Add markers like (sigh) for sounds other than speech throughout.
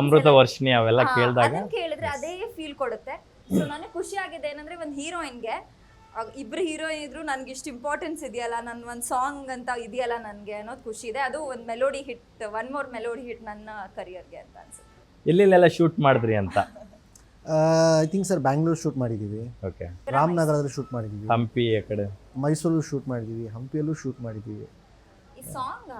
ಅಮೃತ ವರ್ಷಿಣಿ ಅವೆಲ್ಲ ಕೇಳಿದಾಗ ಅದನ್ನ ಕೇಳಿದ್ರೆ ಅದೇ ಫೀಲ್ ಕೊಡುತ್ತೆ. ಸೊ ನನಗೆ ಖುಷಿ ಆಗಿದೆ ಏನಂದ್ರೆ ಒಂದು ಹೀರೋಯಿನ್ಗೆ ಇಬ್ರು ಹೀರೋಯಿನ್ ಇದ್ರು ನನ್ಗೆ ಇಷ್ಟು ಇಂಪಾರ್ಟೆನ್ಸ್ ಇದೆಯಲ್ಲ ನನ್ನ ಒಂದು ಸಾಂಗ್ ಅಂತ ಇದೆಯಲ್ಲ ನನಗೆ ಅನ್ನೋದು ಖುಷಿ ಇದೆ. ಅದು ಒಂದು melody hit one more melody hit ನನ್ನ ಕರಿಯರ್ಗೆ ಅಂತ ಅನ್ಸುತ್ತೆ. ಎಲ್ಲೆಲ್ಲೆಲ್ಲ ಶೂಟ್ ಮಾಡಿದ್ರಿ ಅಂತ? I think sir Bangalore shoot ಮಾಡಿದ್ದೀವಿ ಓಕೆ ರಾಮನಗರದಲ್ಲಿ ಶೂಟ್ ಮಾಡಿದ್ದೀವಿ ಹಂಪಿ ಆ ಕಡೆ. ಮೈಸೂರು ಶೂಟ್ ಮಾಡಿದ್ದೀವಿ ಹಂಪಿಯಲ್ಲೂ ಶೂಟ್ ಮಾಡಿದ್ದೀವಿ ಈ ಸಾಂಗ್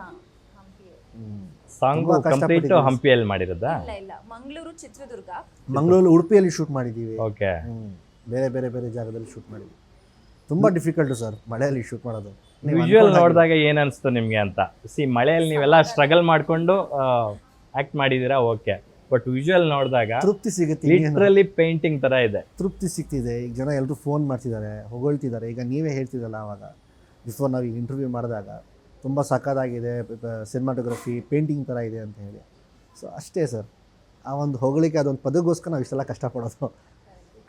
ಸಾಂಗು ಕಂಪ್ಲೀಟ್. ಹಂಪಿಯಲ್ಲಿ ಮಾಡಿರೋದಾ? ಇಲ್ಲ ಇಲ್ಲ. ಮಂಗಳೂರು ಚಿತ್ರದುರ್ಗ. ಮಂಗಳೂರು ಉಡುಪಿಯಲ್ಲಿ ಶೂಟ್ ಮಾಡಿದ್ದೀವಿ. ಓಕೆ. ಹ್ಮ್. ಬೇರೆ ಬೇರೆ ಬೇರೆ ಜಾಗದಲ್ಲಿ ಶೂಟ್ ಮಾಡಿದ್ವಿ ತುಂಬಾ ಡಿಫಿಕಲ್ಟ್ ಸರ್ ಮಳೆಯಲ್ಲಿ ಶೂಟ್ ಮಾಡೋದು. ನೀವು ವಿಜುವಲ್ ನೋಡಿದಾಗ ಏನ್ ಅನ್ಸ್ತು ನಿಮ್ಗೆ ಅಂತ? ಸಿ ಮಳೆಯಲ್ಲಿ ನೀವೆಲ್ಲ ಸ್ಟ್ರಗಲ್ ಮಾಡ್ಕೊಂಡು ಆಕ್ಟ್ ಮಾಡಿದ್ದೀರಾ? ಓಕೆ. ಬಟ್ ವಿಜುವಲ್ ನೋಡಿದಾಗ ತೃಪ್ತಿ ಸಿಗುತ್ತೆ? ಲಿಟ್ರಲಿ ಪೇಂಟಿಂಗ್ ತರ ಇದೆ. ತೃಪ್ತಿ ಸಿಗ್ತಿದೆ. ಈಗ ಜನ ಎಲ್ಲರೂ ಫೋನ್ ಮಾಡ್ತಿದ್ದಾರೆ ಹೊಗಳ್ತಿದ್ದಾರೆ. ಈಗ ನೀವೇ ಹೇಳ್ತಿದ್ದಲ್ಲ ಆವಾಗ. ಬಿಫೋರ್ ನಾವು ಈಗ ಇಂಟರ್ವ್ಯೂ ಮಾಡಿದಾಗ. ತುಂಬ ಸಕ್ಕದಾಗಿದೆ ಸಿನಿಮಾಟೋಗ್ರಫಿ ಪೇಂಟಿಂಗ್ ಥರ ಇದೆ ಅಂತ ಹೇಳಿ. ಸೊ ಅಷ್ಟೇ ಸರ್ ಆ ಒಂದು ಹೊಗಳಿಕೆ ಅದೊಂದು ಪದಗೋಸ್ಕರ ನಾವು ಇಷ್ಟೆಲ್ಲ ಕಷ್ಟಪಡೋದು.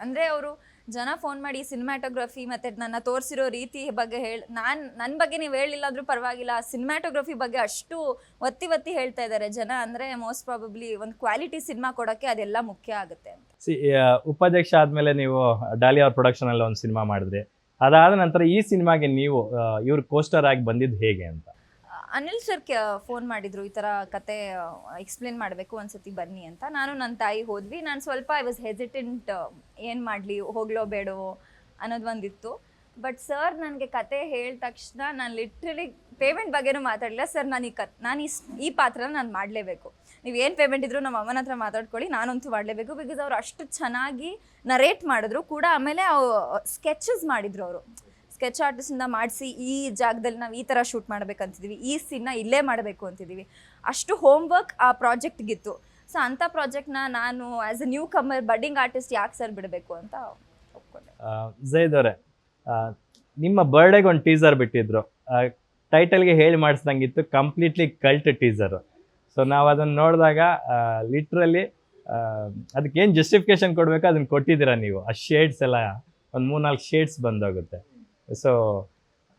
ಅಂದರೆ ಅವರು ಜನ ಫೋನ್ ಮಾಡಿ ಸಿನಿಮ್ಯಾಟೋಗ್ರಫಿ ಮತ್ತು ನನ್ನ ತೋರಿಸಿರೋ ರೀತಿ ಬಗ್ಗೆ ಹೇಳಿ ನಾನು ನನ್ನ ಬಗ್ಗೆ ನೀವು ಹೇಳಿಲ್ಲ ಅಂದರೂ ಪರವಾಗಿಲ್ಲ ಸಿನಿಮ್ಯಾಟೋಗ್ರಫಿ ಬಗ್ಗೆ ಅಷ್ಟು ಒತ್ತಿ ಒತ್ತಿ ಹೇಳ್ತಾ ಇದ್ದಾರೆ ಜನ. ಅಂದರೆ ಮೋಸ್ಟ್ ಪ್ರಾಬಬ್ಲಿ ಒಂದು ಕ್ವಾಲಿಟಿ ಸಿನಿಮಾ ಕೊಡೋಕ್ಕೆ ಅದೆಲ್ಲ ಮುಖ್ಯ ಆಗುತ್ತೆ ಅಂತ. ಸಿ ಉಪಾಧ್ಯಕ್ಷ ಆದಮೇಲೆ ನೀವು ಡಾಲಿ ಅವ್ರ ಪ್ರೊಡಕ್ಷನಲ್ಲಿ ಒಂದು ಸಿನಿಮಾ ಮಾಡಿದ್ರಿ. ಅದಾದ ನಂತರ ಈ ಸಿನಿಮಾಗೆ ನೀವು ಇವ್ರ ಕೋಸ್ಟರ್ ಆಗಿ ಬಂದಿದ್ದು ಹೇಗೆ ಅಂತ? ಅನಿಲ್ ಸರ್ ಫೋನ್ ಮಾಡಿದ್ರು, ಈ ಥರ ಕತೆ ಎಕ್ಸ್ಪ್ಲೇನ್ ಮಾಡಬೇಕು ಒಂದ್ಸತಿ ಬನ್ನಿ ಅಂತ. ನಾನು ನನ್ನ ತಾಯಿ ಹೋದ್ವಿ. ನಾನು ಸ್ವಲ್ಪ ಐ ವಾಸ್ ಹೆಸಿಟೆಂಟ್ ಏನು ಮಾಡಲಿ, ಹೋಗ್ಲೋ ಬೇಡೋ ಅನ್ನೋದು ಒಂದಿತ್ತು ಬಟ್ ಸರ್ ನನಗೆ ಕತೆ ಹೇಳಿದ ತಕ್ಷಣ ನಾನು ಲಿಟ್ರಲಿ ಪೇಮೆಂಟ್ ಬಗ್ಗೆನೂ ಮಾತಾಡಲಿಲ್ಲ. ಸರ್ ನಾನು ಈ ಕತ್, ನಾನು ಈ ಪಾತ್ರನ ನಾನು ಮಾಡಲೇಬೇಕು. ನೀವು ಏನು ಪೇಮೆಂಟ್ ಇದ್ರು ನಮ್ಮ ಅಮ್ಮನ ಹತ್ರ ಮಾತಾಡ್ಕೊಳ್ಳಿ, ನಾನಂತೂ ಮಾಡಲೇಬೇಕು. ಬಿಕಾಸ್ ಅವ್ರು ಅಷ್ಟು ಚೆನ್ನಾಗಿ ನರೇಟ್ ಮಾಡಿದ್ರು ಕೂಡ ಆಮೇಲೆ ಸ್ಕೆಚಸ್ ಮಾಡಿದ್ರು ಅವರು. ಸ್ಕೆಚ್ ಆರ್ಟಿಸ್ಟಿಂದ ಮಾಡಿಸಿ ಈ ಜಾಗದಲ್ಲಿ ನಾವು ಈ ಥರ ಶೂಟ್ ಮಾಡಬೇಕಂತಿದ್ದೀವಿ ಈ ಸೀನ್ನ ಇಲ್ಲೇ ಮಾಡಬೇಕು ಅಂತಿದ್ದೀವಿ ಅಷ್ಟು ಹೋಮ್ ವರ್ಕ್ ಆ ಪ್ರಾಜೆಕ್ಟ್ಗಿತ್ತು ಸೊ ಅಂಥ ಪ್ರಾಜೆಕ್ಟ್ನ ನಾನು as a newcomer budding artist ಯಾಕೆ ಸರ್ ಬಿಡಬೇಕು ಅಂತ ಒಪ್ಕೊಂಡೆ. ಜೈದ್ ಅವರೇ ನಿಮ್ಮ ಬರ್ಡೇಗೆ ಒಂದು ಟೀಸರ್ ಬಿಟ್ಟಿದ್ರು. ಟೈಟಲ್ಗೆ ಹೇಳಿ ಮಾಡಿಸ್ದಂಗಿತ್ತು ಕಂಪ್ಲೀಟ್ಲಿ ಕಲ್ಟ್ ಟೀಸರ್ ಸೊ ನಾವು ಅದನ್ನು ನೋಡಿದಾಗ ಲಿಟ್ರಲಿ ಅದಕ್ಕೇನು ಜಸ್ಟಿಫಿಕೇಶನ್ ಕೊಡಬೇಕು ಅದನ್ನು ಕೊಟ್ಟಿದ್ದೀರಾ ನೀವು? ಆ ಶೇಡ್ಸ್ ಎಲ್ಲ, ಒಂದು ಮೂರ್ನಾಲ್ಕು ಶೇಡ್ಸ್ ಬಂದೋಗುತ್ತೆ. ಸೊ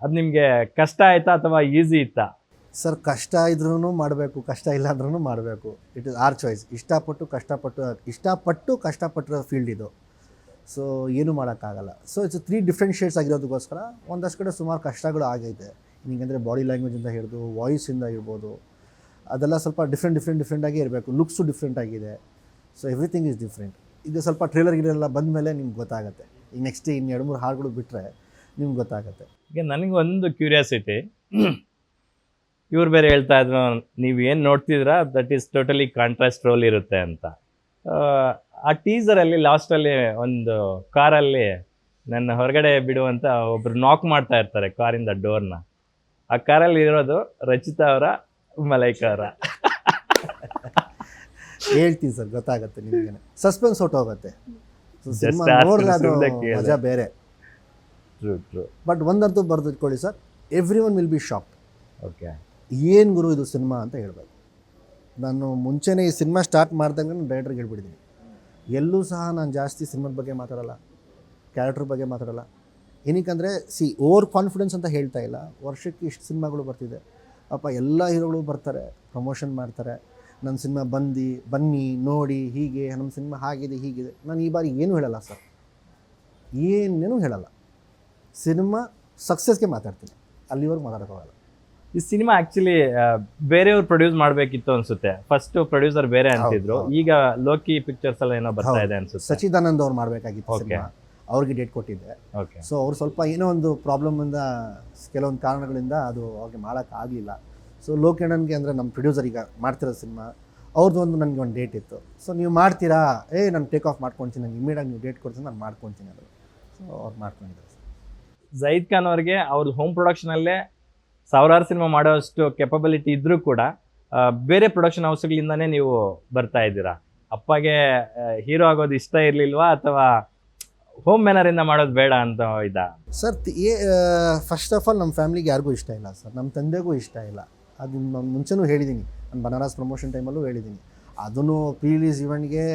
ಅದು ನಿಮಗೆ ಕಷ್ಟ ಆಯ್ತಾ ಅಥವಾ ಈಸಿ ಇತ್ತಾ? ಸರ್, ಕಷ್ಟ ಇದ್ರೂ ಮಾಡಬೇಕು, ಕಷ್ಟ ಇಲ್ಲ ಅಂದ್ರೂ ಮಾಡಬೇಕು. ಇಟ್ ಇಸ್ ಆರ್ ಚಾಯ್ಸ್ ಇಷ್ಟಪಟ್ಟು, ಕಷ್ಟಪಟ್ಟು, ಇಷ್ಟಪಟ್ಟು ಕಷ್ಟಪಟ್ಟಿರೋ ಫೀಲ್ಡ್ ಇದು. ಸೊ ಏನು ಮಾಡೋಕ್ಕಾಗಲ್ಲ. So it's three different shades ಆಗಿರೋದಕ್ಕೋಸ್ಕರ ಒಂದಷ್ಟು ಕಡೆ ಸುಮಾರು ಕಷ್ಟಗಳು ಆಗೈತೆ. ಹಿಂಗಂದರೆ ಬಾಡಿ ಲ್ಯಾಂಗ್ವೇಜಿಂದ ಹಿಡಿದು ವಾಯ್ಸಿಂದ ಇರ್ಬೋದು ಅದೆಲ್ಲ ಸ್ವಲ್ಪ ಡಿಫ್ರೆಂಟ್ ಡಿಫ್ರೆಂಟ್ ಡಿಫ್ರೆಂಟಾಗಿ ಇರಬೇಕು. ಲುಕ್ಸು ಡಿಫ್ರೆಂಟ್ ಆಗಿದೆ. ಸೊ ಎವ್ರಿಥಿಂಗ್ ಈಸ್ ಡಿಫ್ರೆಂಟ್ ಇದು ಸ್ವಲ್ಪ ಟ್ರೇಲರ್ ಗಿರೆಲ್ಲ ಬಂದ ಮೇಲೆ ನಿಮ್ಗೆ ಗೊತ್ತಾಗುತ್ತೆ. ಈಗ ನೆಕ್ಸ್ಟ್ ಇನ್ನು ಎರಡು, ಮೂರು ಹಾಡುಗಳು ಬಿಟ್ಟರೆ ನಿಮ್ಗೆ ಗೊತ್ತಾಗುತ್ತೆ. ಈಗ ನನಗೆ ಒಂದು ಕ್ಯೂರಿಯಾಸಿಟಿ ಇವ್ರು ಬೇರೆ ಹೇಳ್ತಾ ಇದ್ರು, ನೀವು ಏನು ನೋಡ್ತಿದ್ರ? That is totally contrast role ಇರುತ್ತೆ ಅಂತ. ಆ ಟೀಸರಲ್ಲಿ ಲಾಸ್ಟಲ್ಲಿ ಒಂದು ಕಾರಲ್ಲಿ ನನ್ನ ಹೊರಗಡೆ ಬಿಡುವಂಥ ಒಬ್ಬರು ನಾಕ್ ಮಾಡ್ತಾ ಇರ್ತಾರೆ ಕಾರಿಂದ ಡೋರ್ನ ಆ ಕಾರಲ್ಲಿ ಇರೋದು ರಚಿತಾ ಅವರ ಮಲೈಕಾ ಅವರ (laughs) ಹೇಳ್ತೀನಿ ಸರ್ ಗೊತ್ತಾಗುತ್ತೆ ನಿಮಗೆ ಸಸ್ಪೆನ್ಸ್ ಹೊಟ್ಟೋಗುತ್ತೆ. ಮಜಾ ಬೇರೆ. ಟ್ರೂ ಟ್ರೂ ಬಟ್ ಒಂದಂತೂ ಬರೆದು ಇಟ್ಕೊಳ್ಳಿ sir every one will be shop okay ಏನು ಗುರು ಇದು ಸಿನಿಮಾ ಅಂತ ಹೇಳ್ಬೇಕು. ನಾನು ಮುಂಚೆನೇ ಈ ಸಿನಿಮಾ ಸ್ಟಾರ್ಟ್ ಮಾಡ್ದಂಗೆ ನಾನು ಡೈರೆಕ್ಟ್ರಿಗೆ ಹೇಳ್ಬಿಟ್ಟಿದ್ದೀನಿ. ಎಲ್ಲೂ ಸಹ ನಾನು ಜಾಸ್ತಿ ಸಿನಿಮಾದ ಬಗ್ಗೆ ಮಾತಾಡಲ್ಲ ಕ್ಯಾರೆಕ್ಟರ್ ಬಗ್ಗೆ ಮಾತಾಡಲ್ಲ. ಏನಕ್ಕಂದರೆ ಸಿ ಓವರ್ ಕಾನ್ಫಿಡೆನ್ಸ್ ಅಂತ ಹೇಳ್ತಾ ಇಲ್ಲ. ವರ್ಷಕ್ಕೆ ಇಷ್ಟು ಸಿನಿಮಾಗಳು ಬರ್ತಿದೆ. ಪಾಪ ಎಲ್ಲ ಹೀರೋಗಳು ಬರ್ತಾರೆ ಪ್ರಮೋಷನ್ ಮಾಡ್ತಾರೆ. ನನ್ನ ಸಿನಿಮಾ ಬಂದು ಬನ್ನಿ ನೋಡಿ ಹೀಗೆ ನಮ್ಮ ಸಿನಿಮಾ ಹಾಗಿದೆ ಹೀಗಿದೆ. ನಾನು ಈ ಬಾರಿ ಏನೂ ಹೇಳಲ್ಲ ಸರ್. ಏನೇನು ಹೇಳಲ್ಲ. ಸಿನಿಮಾ ಸಕ್ಸಸ್ಗೆ ಮಾತಾಡ್ತೀನಿ. ಅಲ್ಲಿವರೆಗೂ ಮಾತಾಡೋಕ್ಕಾಗಲ್ಲ ಈ ಸಿನಿಮಾ ಆಕ್ಚುಲಿ ಬೇರೆಯವ್ರು ಪ್ರೊಡ್ಯೂಸ್ ಮಾಡಬೇಕಿತ್ತು ಅನ್ಸುತ್ತೆ. ಫಸ್ಟ್ ಪ್ರೊಡ್ಯೂಸರ್ ಬೇರೆ ಅಂತಿದ್ರು. ಈಗ ಲೋಕಿ ಪಿಕ್ಚರ್ಸ್ ಎಲ್ಲ ಏನೋ ಬರ್ತಾ ಇದೆ ಅನ್ಸುತ್ತೆ. ಸಚಿದಾನಂದ್ ಅವ್ರು ಮಾಡಬೇಕಾಗಿತ್ತು ಸಿನಿಮಾ. ಅವ್ರಿಗೆ ಡೇಟ್ ಕೊಟ್ಟಿದ್ದೆ. ಓಕೆ ಸೊ ಅವ್ರು ಸ್ವಲ್ಪ ಏನೋ ಒಂದು ಪ್ರಾಬ್ಲಮಿಂದ ಕೆಲವೊಂದು ಕಾರಣಗಳಿಂದ ಅದು ಅವ್ರಿಗೆ ಮಾಡೋಕ್ಕಾಗಲಿಲ್ಲ ಸೊ ಲೋಕಣ್ಣನ್ಗೆ ಅಂದರೆ ನಮ್ಮ ಪ್ರೊಡ್ಯೂಸರ್ ಈಗ ಮಾಡ್ತಿರೋ ಸಿನಿಮಾ ಅವ್ರದ್ದು ಒಂದು ನನಗೆ ಒಂದು ಡೇಟ್ ಇತ್ತು. ಸೊ ನೀವು ಮಾಡ್ತೀರಾ? ಏ ನಾನು ಟೇಕ್ ಆಫ್ ಮಾಡ್ಕೊಳ್ತೀನಿ ನಂಗೆ ಇಮಿಡಿಯಾಗಿ ನೀವು ಡೇಟ್ ಕೊಡ್ತೀನಿ ನಾನು ಮಾಡ್ಕೊತೀನಿ ಅದು. ಸೊ ಅವ್ರು ಮಾಡ್ಕೊಂಡಿದ್ದಾರೆ ಜೈದ್ ಖಾನ್ ಅವ್ರಿಗೆ ಅವ್ರ ಹೋಮ್ ಪ್ರೊಡಕ್ಷನಲ್ಲೇ ಸಾವಿರಾರು ಸಿನಿಮಾ ಮಾಡೋಷ್ಟು ಕೆಪಬಿಲಿಟಿ ಇದ್ದರೂ ಕೂಡ ಆ, ಬೇರೆ ಪ್ರೊಡಕ್ಷನ್ ಹೌಸ್ಗಳಿಂದನೇ ನೀವು ಬರ್ತಾ ಇದ್ದೀರಾ? ಅಪ್ಪಗೆ ಹೀರೋ ಆಗೋದು ಇಷ್ಟ ಇರಲಿಲ್ವಾ ಅಥವಾ ಹೋಮ್ ಮ್ಯಾನರಿಂದ ಮಾಡೋದು ಬೇಡ ಅಂತ ಇದ್ದ ಸರ್ ಏ ಫಸ್ಟ್ ಆಫ್ ಆಲ್ ನಮ್ಮ ಫ್ಯಾಮಿಲಿಗೆ ಯಾರಿಗೂ ಇಷ್ಟ ಇಲ್ಲ ಸರ್. ನಮ್ಮ ತಂದೆಗೂ ಇಷ್ಟ ಇಲ್ಲ. ಅದು ನಾನು ಮುಂಚೆನೂ ಹೇಳಿದ್ದೀನಿ ನಾನು ಬನಾರಸ್ ಪ್ರಮೋಷನ್ ಟೈಮಲ್ಲೂ ಹೇಳಿದ್ದೀನಿ ಅದನ್ನು ಪ್ರೀಲೀಸ್ ಇವೆಂಟ್ಗೆ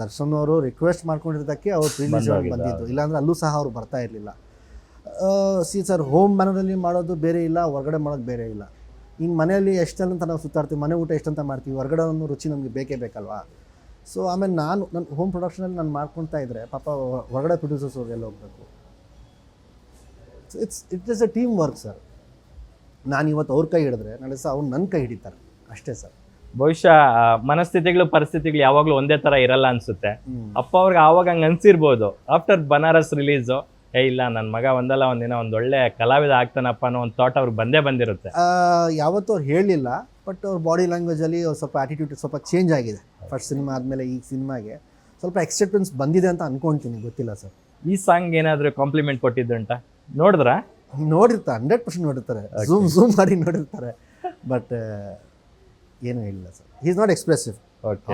ದರ್ಶನ್ ಅವರು ರಿಕ್ವೆಸ್ಟ್ ಮಾಡ್ಕೊಂಡಿರೋದಕ್ಕೆ ಅವ್ರು ಪ್ರೀಲೀಸ್ ಇವೆಂಟ್. ಬಂದಿದ್ದು. ಇಲ್ಲಾಂದ್ರೆ ಅಲ್ಲೂ ಸಹ ಅವ್ರು ಬರ್ತಾ ಇರಲಿಲ್ಲ. ಸಿ ಸರ್ ಹೋಮ್ ಮ್ಯಾನರಲ್ಲಿ ಮಾಡೋದು ಬೇರೆ ಇಲ್ಲ ಹೊರಗಡೆ ಮಾಡೋದು ಬೇರೆ ಇಲ್ಲ. ಇನ್ನು ಮನೆಯಲ್ಲಿ ಎಷ್ಟಂತ ನಾವು ಸುತ್ತಾಡ್ತೀವಿ ಮನೆ ಊಟ ಎಷ್ಟಂತ ಮಾಡ್ತೀವಿ ಹೊರಗಡೆ ಒಂದು ರುಚಿ ನಮಗೆ ಬೇಕೇ ಬೇಕಲ್ವಾ? ಸೊ ಆಮೇಲೆ ನಾನು ನನ್ನ ಹೋಮ್ ಪ್ರೊಡಕ್ಷನಲ್ಲಿ ನಾನು ಮಾಡ್ಕೊಳ್ತಾ ಇದ್ದರೆ ಪಾಪ ಹೊರಗಡೆ ಪ್ರೊಡ್ಯೂಸರ್ಸ್ ಎಲ್ಲ ಹೋಗಬೇಕು? It's it is a team work sir ನಾನು ಇವತ್ತು ಅವ್ರ ಕೈ ಹಿಡಿದ್ರೆ ನಾಳೆ ಸಹ ಅವ್ರು ನನ್ನ ಕೈ ಹಿಡಿತಾರೆ. ಅಷ್ಟೇ ಸರ್ ಬಹುಶಃ ಮನಸ್ಥಿತಿಗಳು ಪರಿಸ್ಥಿತಿಗಳು ಯಾವಾಗಲೂ ಒಂದೇ ಥರ ಇರಲ್ಲ ಅನ್ಸುತ್ತೆ. ಅಪ್ಪ ಅವ್ರಿಗೆ ಆವಾಗ ಹಂಗೆ ಅನಿಸಿರ್ಬೋದು. ಆಫ್ಟರ್ ಬನಾರಸ್ ರಿಲೀಸು ಏ ಇಲ್ಲ ನನ್ನ ಮಗ ಒಂದಲ್ಲ ಒಂದಿನ ಒಂದು ಒಳ್ಳೆ ಕಲಾವಿದ ಆಗ್ತಾನಪ್ಪ ಅನ್ನೋ ಒಂದು ಥಾಟ್ ಅವ್ರಿಗೆ ಬಂದೇ ಬಂದಿರುತ್ತೆ. ಯಾವತ್ತೂ ಅವ್ರು ಹೇಳಲಿಲ್ಲ ಬಟ್ ಅವ್ರ ಬಾಡಿ ಲ್ಯಾಂಗ್ವೇಜಲ್ಲಿ ಸ್ವಲ್ಪ ಆ್ಯಟಿಟ್ಯೂಡ್ ಸ್ವಲ್ಪ ಚೇಂಜ್ ಆಗಿದೆ. ಫಸ್ಟ್ ಸಿನಿಮಾ ಆದಮೇಲೆ ಈ ಸಿನಿಮಾಗೆ ಸ್ವಲ್ಪ ಎಕ್ಸೆಪ್ಟೆನ್ಸ್ ಬಂದಿದೆ ಅಂತ ಅನ್ಕೊಂತೀನಿ ಗೊತ್ತಿಲ್ಲ ಸರ್ ಈ ಸಾಂಗ್ ಏನಾದರೂ ಕಾಂಪ್ಲಿಮೆಂಟ್ ಕೊಟ್ಟಿದ್ದುಂಟ ನೋಡಿದ್ರ? ನೋಡಿರ್ತಾರೆ ಹಂಡ್ರೆಡ್ ಪರ್ಸೆಂಟ್ ನೋಡಿರ್ತಾರೆ. ಝೂಮ್ ಝೂಮ್ ಮಾಡಿ ನೋಡಿರ್ತಾರೆ. ಬಟ್ ಏನೂ ಇಲ್ಲ sir is not expressive okay